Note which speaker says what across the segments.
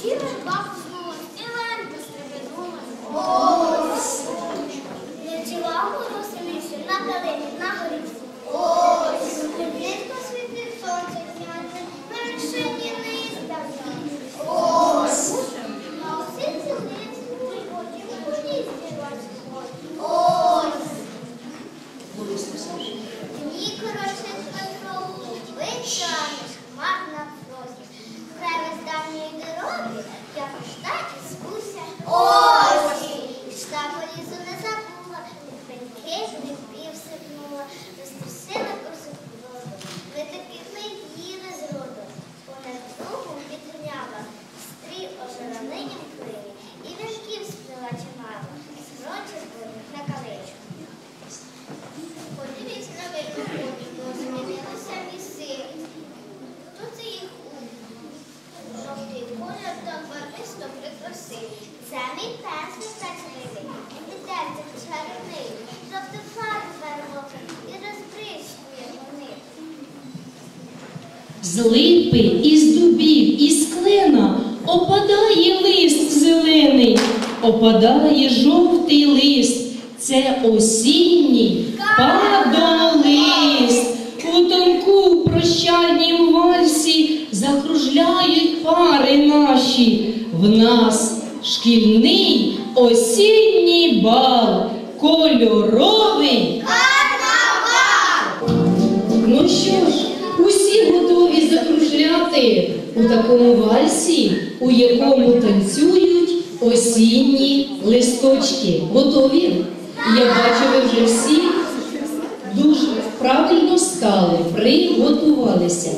Speaker 1: human boxes з
Speaker 2: липи, із дубів, із клена опадає лист зелений, опадає жовтий лист. Це осінній падолист. У тонку прощальнім вальсі закружляють пари наші. В нас шкільний осінній бал, кольоровий. ти у такому вальсі, у якому танцюють осінні листочки. Готові? Я бачу, ви вже всі дуже правильно стали, приготувалися.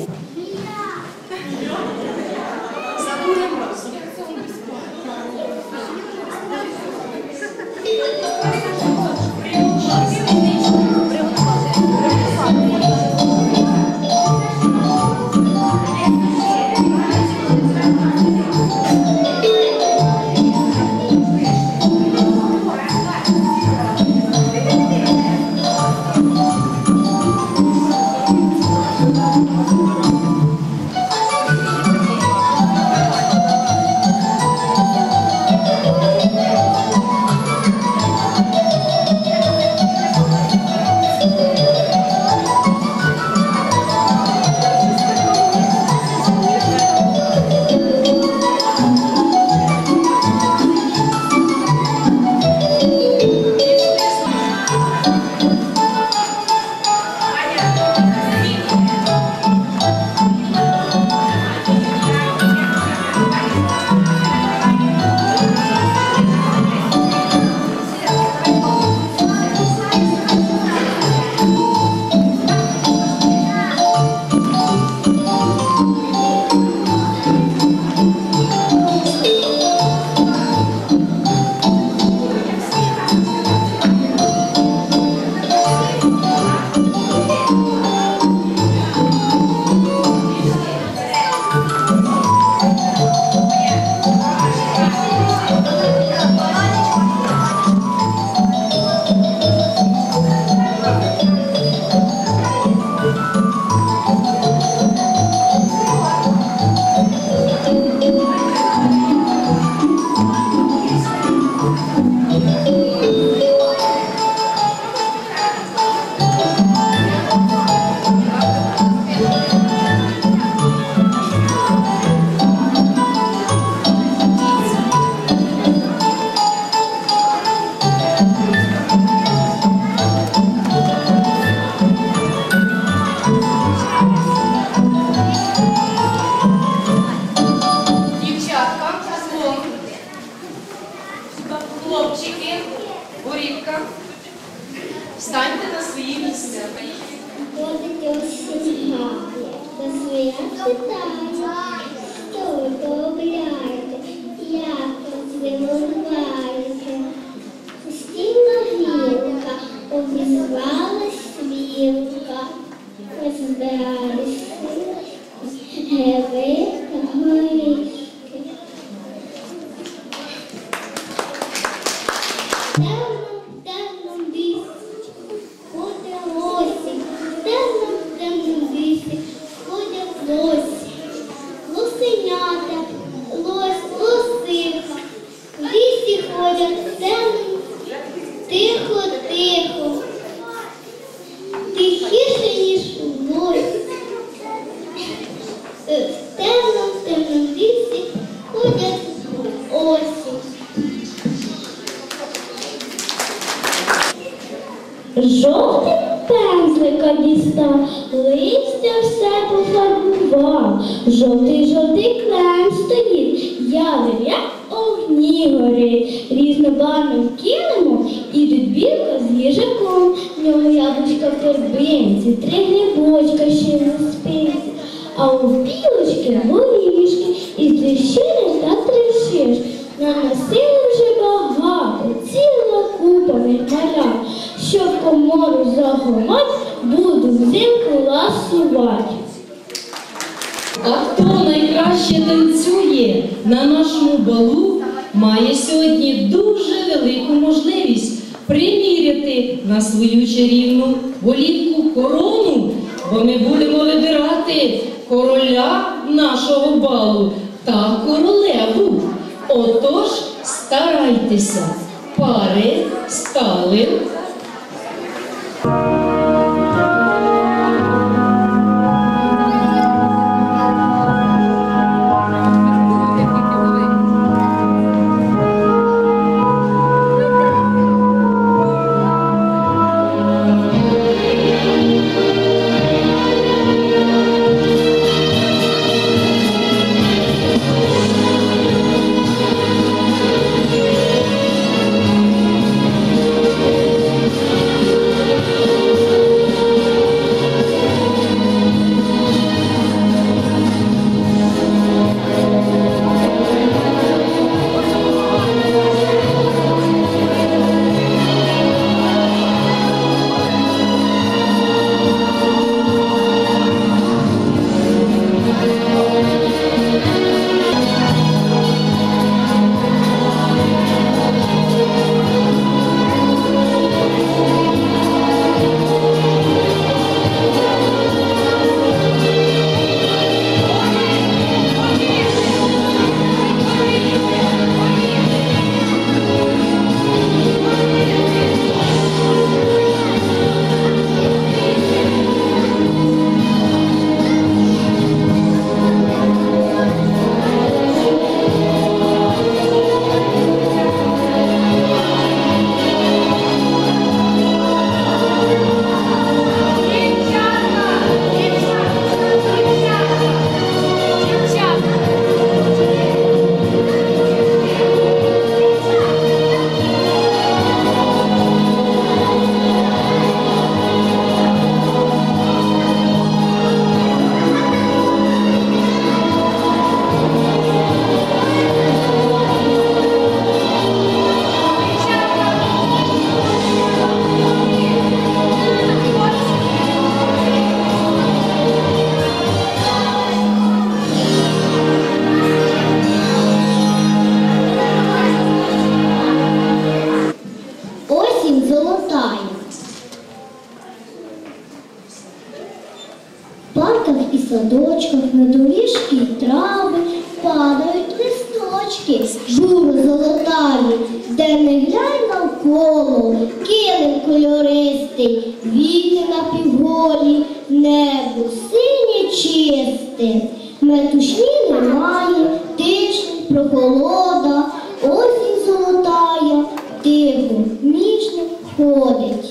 Speaker 3: Жовтим пензлика дістав, листя все пофарбував. Жовтий жовтий клен стоїть, як огні горить. Різнобарвним килимом ідуть білка з їжаком. В нього яблучка в торбинці, три грибочка ще на спинці. А у білочки горішки із тріщини та трещиш. Наносили вже багато, ціла купа в комору заховать, буду взимку ласувати.
Speaker 2: А хто найкраще танцює на нашому балу, має сьогодні дуже велику можливість приміряти на свою чарівну голівку корону, бо ми будемо вибирати короля нашого балу та королеву. Отож, старайтеся, пари стали.
Speaker 3: Тихо, ніжно ходить.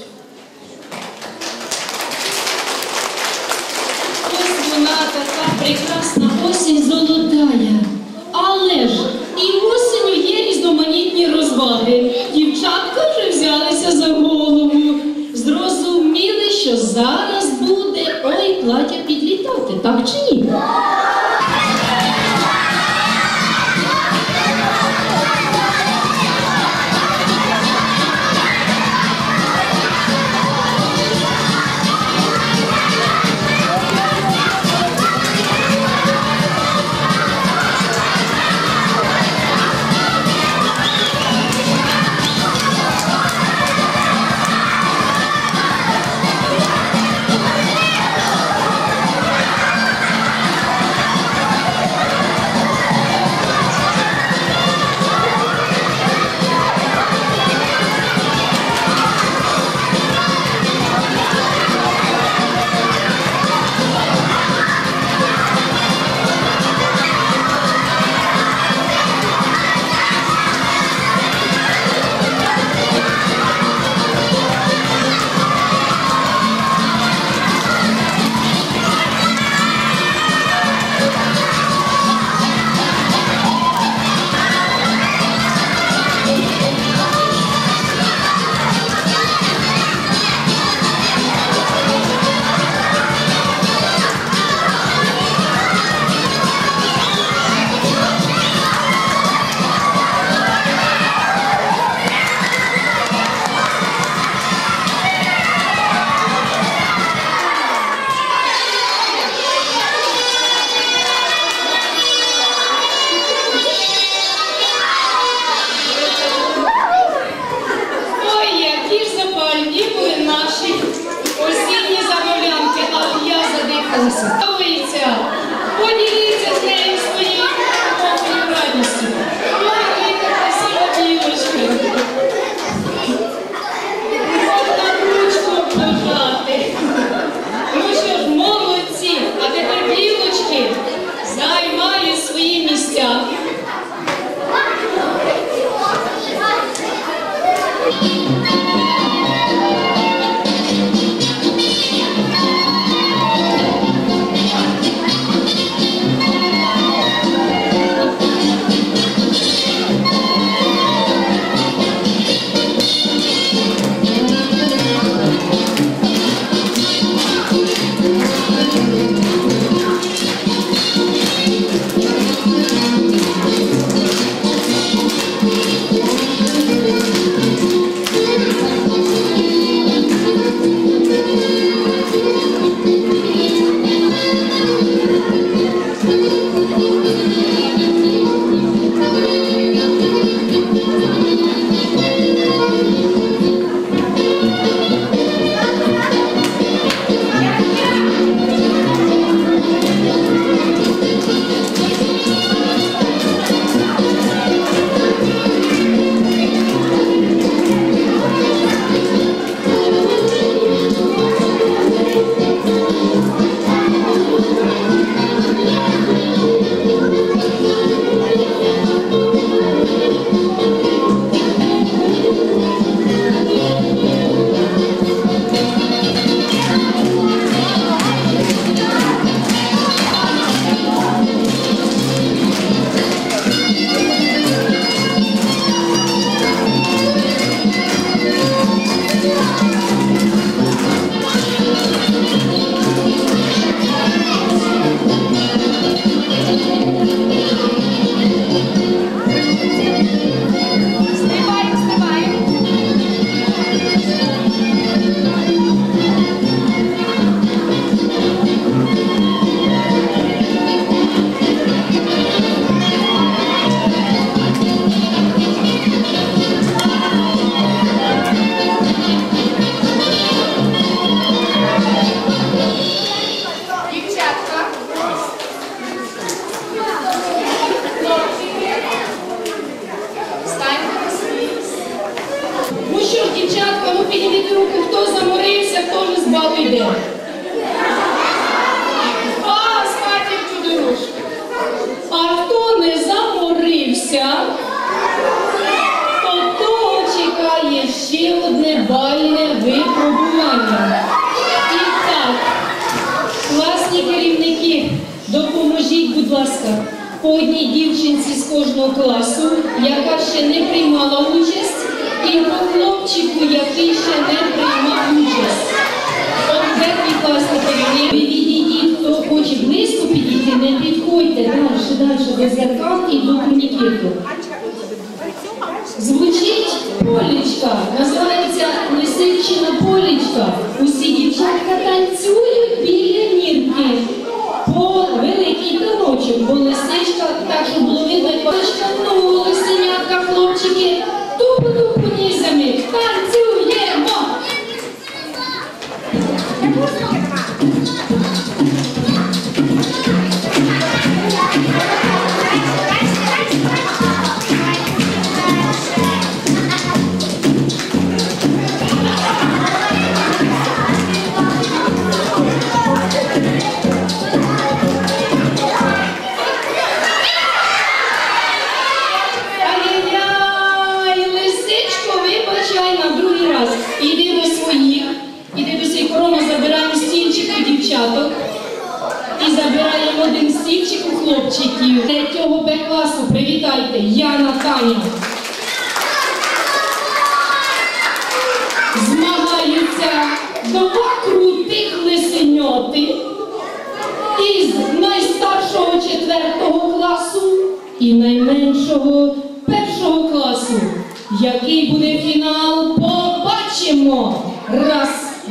Speaker 2: Dịch.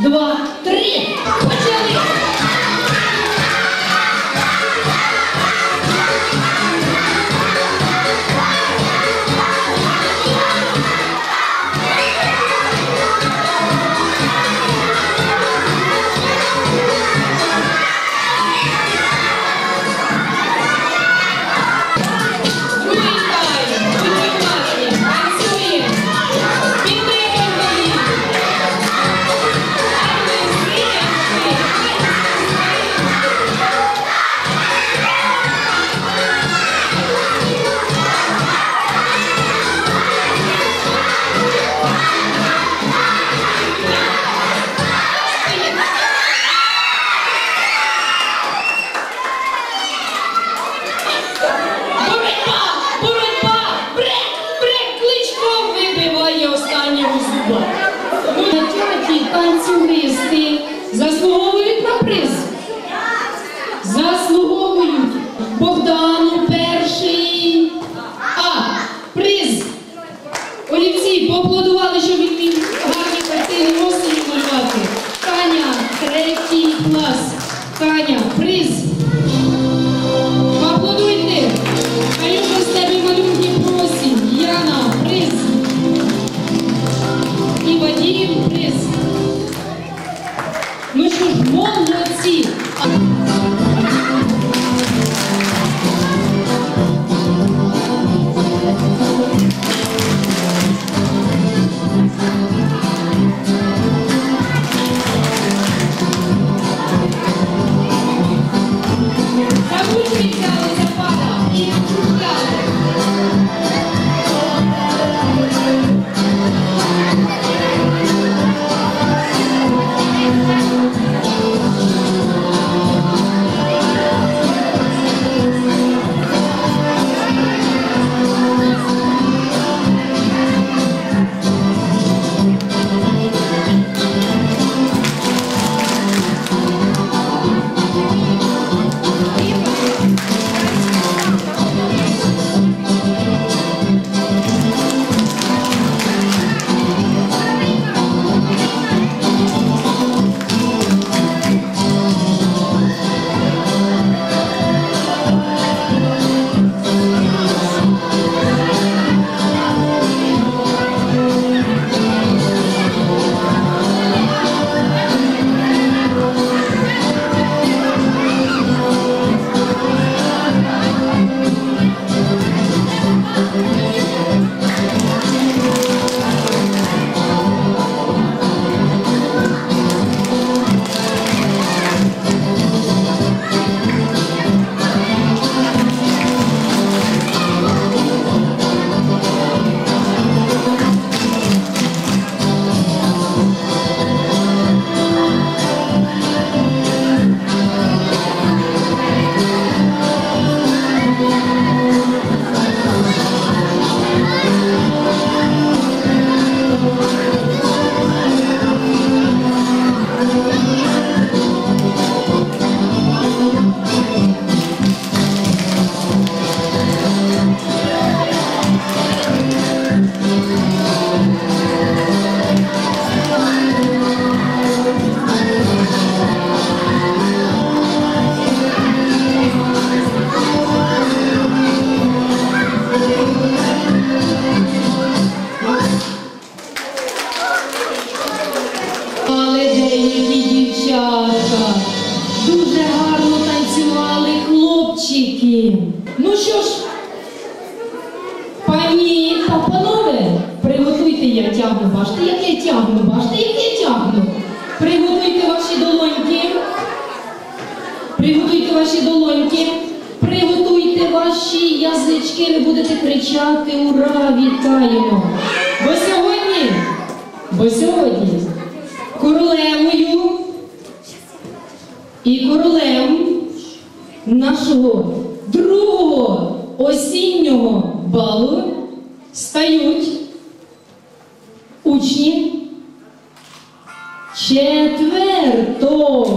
Speaker 2: Два, три. Почали! Ну що ж, молодці. І королем нашого другого осіннього балу стають учні четвертого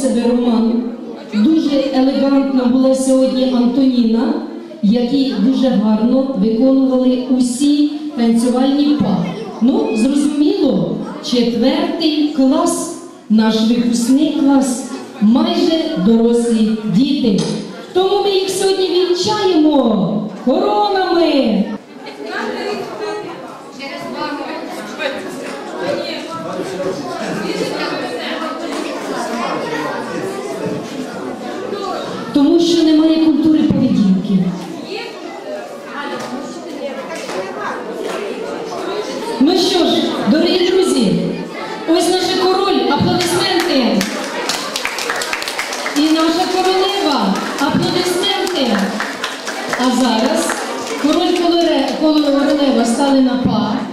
Speaker 2: себе Роман. Дуже елегантна була сьогодні Антоніна, які дуже гарно виконували усі танцювальні па. Ну, зрозуміло, четвертий клас, наш випускний клас, майже дорослі діти. Тому ми їх сьогодні вінчаємо коронами. Тому що немає культури поведінки. Ну що ж, дорогі друзі, ось наш король, аплодисменти. І наша королева, аплодисменти. А зараз навколо королева стали на пар.